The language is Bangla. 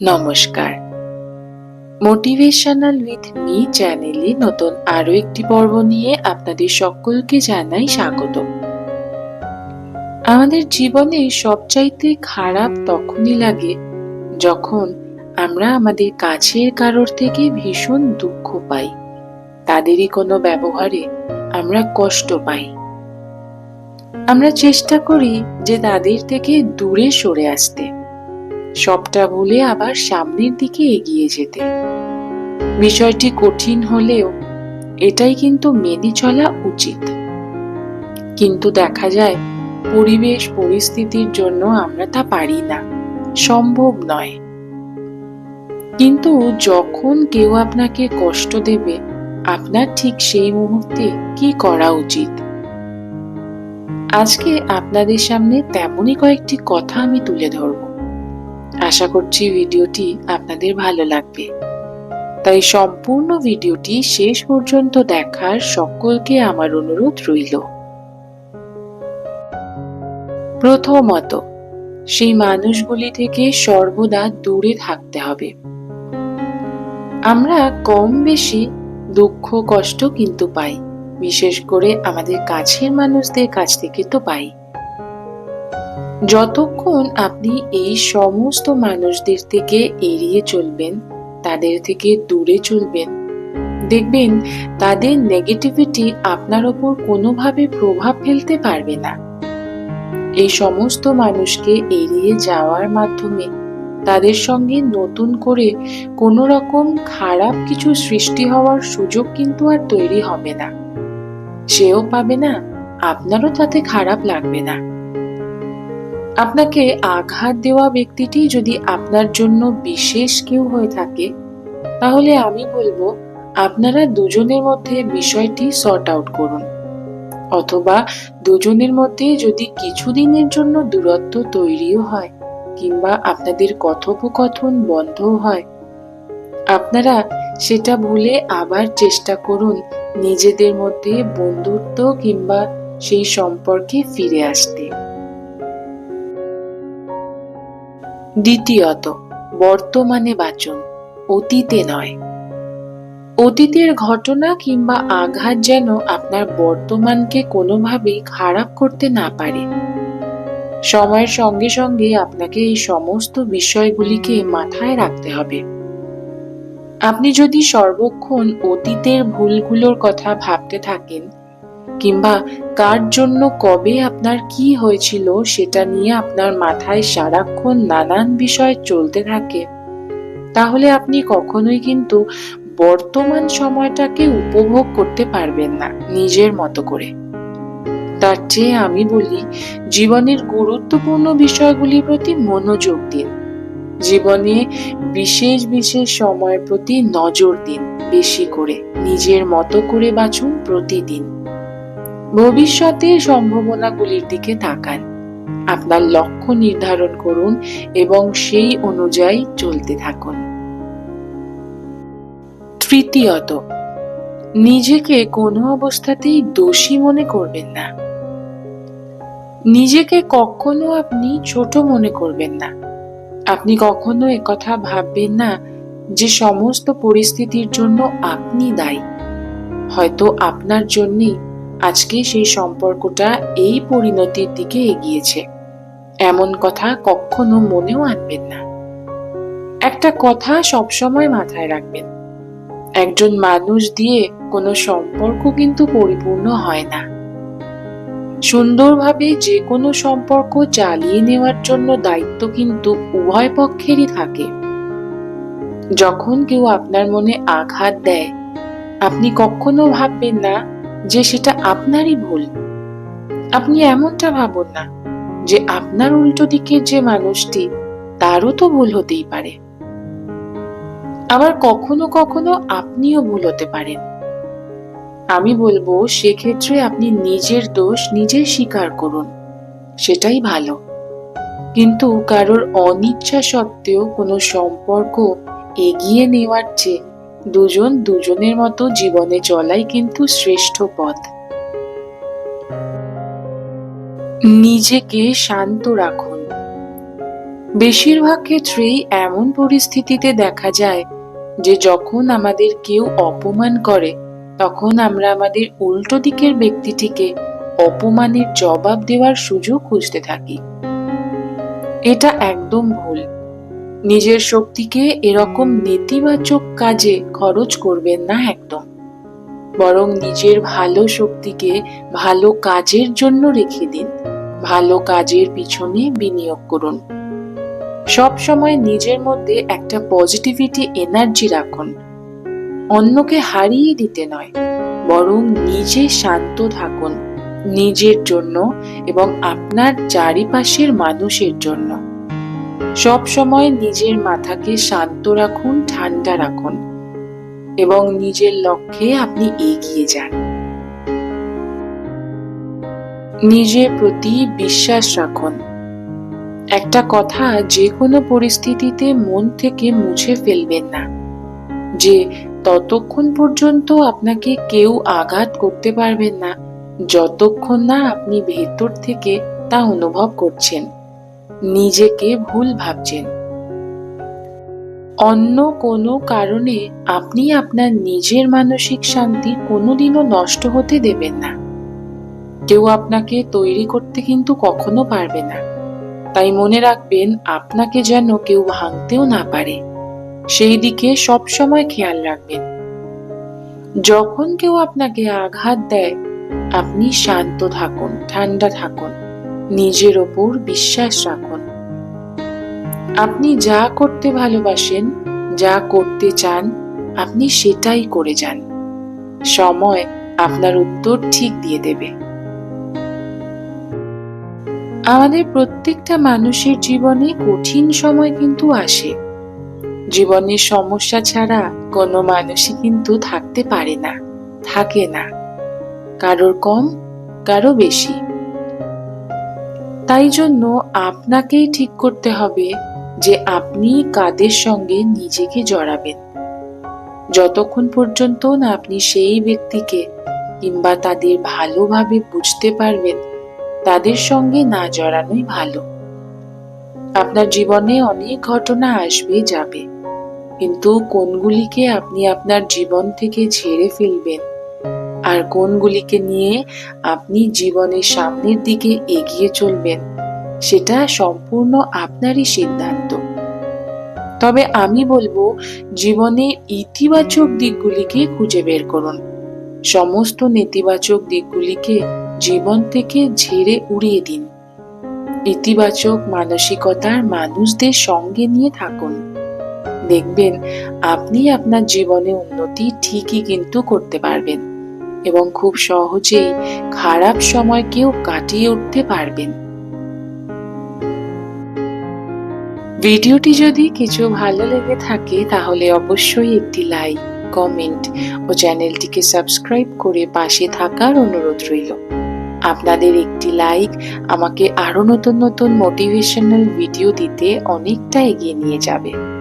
নমস্কার। মোটিভেশনাল উইথ মি চ্যানেলে নতুন আরও একটি পর্ব নিয়ে আপনাদের সকলকে জানাই স্বাগত আমাদের জীবনে সবচাইতে খারাপ তখনই লাগে যখন আমরা আমাদের কাছের কারোর থেকে ভীষণ দুঃখ পাই। তাদেরই কোনো ব্যবহারে আমরা কষ্ট পাই। আমরা চেষ্টা করি যে তাদের থেকে দূরে সরে আসতে। সবটা ভুলে আবার সামনের দিকে এগিয়ে যেতে। বিষয়টি কঠিন হলেও এটাই কিন্তু মেনে চলা উচিত। কিন্তু দেখা যায়, পরিবেশ পরিস্থিতির জন্য আমরা তা পারি না। সম্ভব নয়। কিন্তু যখন কেউ আপনাকে কষ্ট দেবে, আপনার ঠিক সেই মুহূর্তে কি করা উচিত? আজকে আপনাদের সামনে তেমনই কয়েকটি কথা আমি তুলে ধরব। আশা করছি ভিডিওটি আপনাদের ভালো লাগবে। তাই সম্পূর্ণ ভিডিওটি শেষ পর্যন্ত দেখার সকলকে আমার অনুরোধ রইল। প্রথমত, সেই মানুষগুলি থেকে সর্বদা দূরে থাকতে হবে। আমরা কম বেশি দুঃখ, কষ্ট কিন্তু পাই। বিশেষ করে আমাদের কাছের মানুষদের কাছ থেকে তো পাই। যতক্ষণ আপনি এই সমস্ত মানুষদের থেকে এড়িয়ে চলবেন, তাদের থেকে দূরে চলবেন। দেখবেন, তাদের নেগেটিভিটি আপনার ওপর কোনোভাবে প্রভাব ফেলতে পারবে না। এই সমস্ত মানুষকে এড়িয়ে যাওয়ার মাধ্যমে তাদের সঙ্গে নতুন করে কোনো রকম খারাপ কিছু সৃষ্টি হওয়ার সুযোগ কিন্তু আর তৈরি হবে না। সেও পাবে না, আপনারও তাতে খারাপ লাগবে না। আপনাকে আঘাত দেওয়া ব্যক্তিটি যদি আপনার জন্য বিশেষ কেউ হয়ে থাকে, তাহলে আমি বলব আপনারা দুজনের মধ্যে বিষয়টি সর্ট আউট করুন। অথবা দুজনের মধ্যে যদি কিছুদিনের জন্য দূরত্ব তৈরিও হয় কিংবা আপনাদের কথোপকথন বন্ধও হয়, আপনারা সেটা ভুলে আবার চেষ্টা করুন নিজেদের মধ্যে বন্ধুত্ব কিংবা সেই সম্পর্কে ফিরে আসতে। দ্বিতীয়ত, বর্তমানে বাঁচুন অতীতে নয়। অতীতের ঘটনা কিংবা আঘাত যেন আপনার বর্তমানকে কোনোভাবেই খারাপ করতে না পারে। সময়ের সঙ্গে সঙ্গে আপনাকে এই সমস্ত বিষয়গুলিকে মাথায় রাখতে হবে। আপনি যদি সর্বক্ষণ অতীতের ভুলগুলোর কথা ভাবতে থাকেন কিংবা কার জন্য কবে আপনার কি হয়েছিল সেটা নিয়ে আপনার মাথায় সারাক্ষণ নানান বিষয় চলতে থাকে। তাহলে আপনি কখনোই কিন্তু বর্তমান সময়টাকে উপভোগ করতে পারবেন না নিজের মতো করে। তার চেয়ে আমি বলি, জীবনের গুরুত্বপূর্ণ বিষয়গুলির প্রতি মনোযোগ দিন। জীবনে বিশেষ বিশেষ সময়ের প্রতি নজর দিন, বেশি করে নিজের মতো করে বাঁচুন প্রতিদিন। ভবিষ্যতের সম্ভাবনাগুলির দিকে তাকান। আপনার লক্ষ্য নির্ধারণ করুন এবং সেই অনুযায়ী চলতে থাকুন। তৃতীয়ত, নিজেকে কোনো অবস্থাতেই দোষী মনে করবেন না। নিজেকে কখনো আপনি ছোট মনে করবেন না। আপনি কখনো একথা ভাববেন না যে সমস্ত পরিস্থিতির জন্য আপনি দায়ী। হয়তো আপনার জন্যই আজকে সেই সম্পর্কটা এই পরিণতির দিকে এগিয়েছে। এমন কথা কখনো মনেও আনবেন না। একটা কথা সবসময় মাথায় রাখবেন। একজন মানুষ দিয়ে কোনো সম্পর্ক কিন্তু পরিপূর্ণ হয় না। সুন্দরভাবে যে কোনো সম্পর্ক চালিয়ে নেওয়ার জন্য দায়িত্ব কিন্তু উভয় পক্ষেরই থাকে। যখন কেউ আপনার মনে আঘাত দেয়, আপনি কখনো ভাববেন না যে সেটা আপনারই ভুল। আপনি এমনটা ভাবুন না যে আপনার উল্টো দিকের যে মানুষটি, তারও তো ভুল হতেই পারে। আবার কখনো কখনো আপনিও ভুল হতে পারেন। আমি বলব, সেক্ষেত্রে আপনি নিজের দোষ নিজে স্বীকার করুন, সেটাই ভালো। কিন্তু কারোর অনিচ্ছা সত্ত্বেও কোনো সম্পর্ক এগিয়ে নেওয়ার চেয়ে দুজন দুজনের মতো জীবনে চলাই কিন্তু শ্রেষ্ঠ পথ। নিজেকে শান্ত রাখুন। বেশিরভাগ ক্ষেত্রেই এমন পরিস্থিতিতে দেখা যায় যে যখন আমাদের কেউ অপমান করে, তখন আমরা আমাদের উল্টো দিকের ব্যক্তিটিকে অপমানের জবাব দেওয়ার সুযোগ খুঁজতে থাকি। এটা একদম ভুল। নিজের শক্তিকে এরকম নেতিবাচক কাজে খরচ করবেন না একদম। বরং নিজের ভালো শক্তিকে ভালো কাজের জন্য রেখে দিন। ভালো কাজের পিছনে বিনিয়োগ করুন। সব সময় নিজের মধ্যে একটা পজিটিভিটি এনার্জি রাখুন। অন্যকে হারিয়ে দিতে নয়, বরং নিজে শান্ত থাকুন। নিজের জন্য এবং আপনার চারিপাশের মানুষের জন্য। সব সময় নিজের মাথাকে শান্ত রাখুন, ঠান্ডা রাখুন এবং নিজের লক্ষ্যে আপনি এগিয়ে যান। নিজের প্রতি বিশ্বাস রাখুন। একটা কথা যে কোনো পরিস্থিতিতে মন থেকে মুছে ফেলবেন না যে ততক্ষণ পর্যন্ত আপনাকে কেউ আঘাত করতে পারবেন না, যতক্ষণ না আপনি ভেতর থেকে তা অনুভব করছেন। নিজেকে ভুল ভাবছেন। অন্য কোনো কারণে আপনি আপনার নিজের মানসিক শান্তি কোনোদিনও নষ্ট হতে দেবেন না। কেউ আপনাকে তৈরি করতে কিন্তু কখনো পারবে না। তাই মনে রাখবেন, আপনাকে যেন কেউ ভাঙতেও না পারে। সেই দিকে সব সময় খেয়াল রাখবেন। যখন কেউ আপনাকে আঘাত দেয়, আপনি শান্ত থাকুন, ঠান্ডা থাকুন। নিজের ওপর বিশ্বাস রাখুন। আপনি যা করতে ভালোবাসেন, যা করতে চান, আপনি সেটাই করে যান। সময় আপনার উত্তর ঠিক দিয়ে দেবে। আমাদের প্রত্যেকটা মানুষের জীবনে কঠিন সময় কিন্তু আসে। জীবনের সমস্যা ছাড়া কোনো মানুষই কিন্তু থাকতে পারে না, থাকে না। কারোর কম, কারও বেশি। তাই জন্য আপনাকেই ঠিক করতে হবে যে আপনি কাদের সঙ্গে নিজেকে জড়াবেন। যতক্ষণ পর্যন্ত না আপনি সেই ব্যক্তিকে কিংবা তাদের ভালোভাবে বুঝতে পারবেন, তাদের সঙ্গে না জড়ানোই ভালো। আপনার জীবনে অনেক ঘটনা আসবে, যাবে। কিন্তু কোনগুলিকে আপনি আপনার জীবন থেকে ঝেড়ে ফেলবেন আর কোনগুলিকে নিয়ে আপনি জীবনের সামনের দিকে এগিয়ে চলবেন, সেটা সম্পূর্ণ আপনারই সিদ্ধান্ত। তবে আমি বলব জীবনের ইতিবাচক দিকগুলিকে খুঁজে বের করুন। সমস্ত নেতিবাচক দিকগুলিকে জীবন থেকে ঝেড়ে উড়িয়ে দিন। ইতিবাচক মানসিকতার মানুষদের সঙ্গে নিয়ে থাকুন। দেখবেন, আপনি আপনার জীবনে উন্নতি ঠিকই কিন্তু করতে পারবেন। এবং খুব সহজেই খারাপ সময়কেও কাটিয়ে উঠতে পারবেন। ভিডিওটি যদি কিছু ভালো লেগে থাকে, তাহলে অবশ্যই একটি লাইক, কমেন্ট ও চ্যানেলটিকে সাবস্ক্রাইব করে পাশে থাকার অনুরোধ রইল। আপনাদের একটি লাইক আমাকে আরও নতুন নতুন মোটিভেশনাল ভিডিও দিতে অনেকটা এগিয়ে নিয়ে যাবে।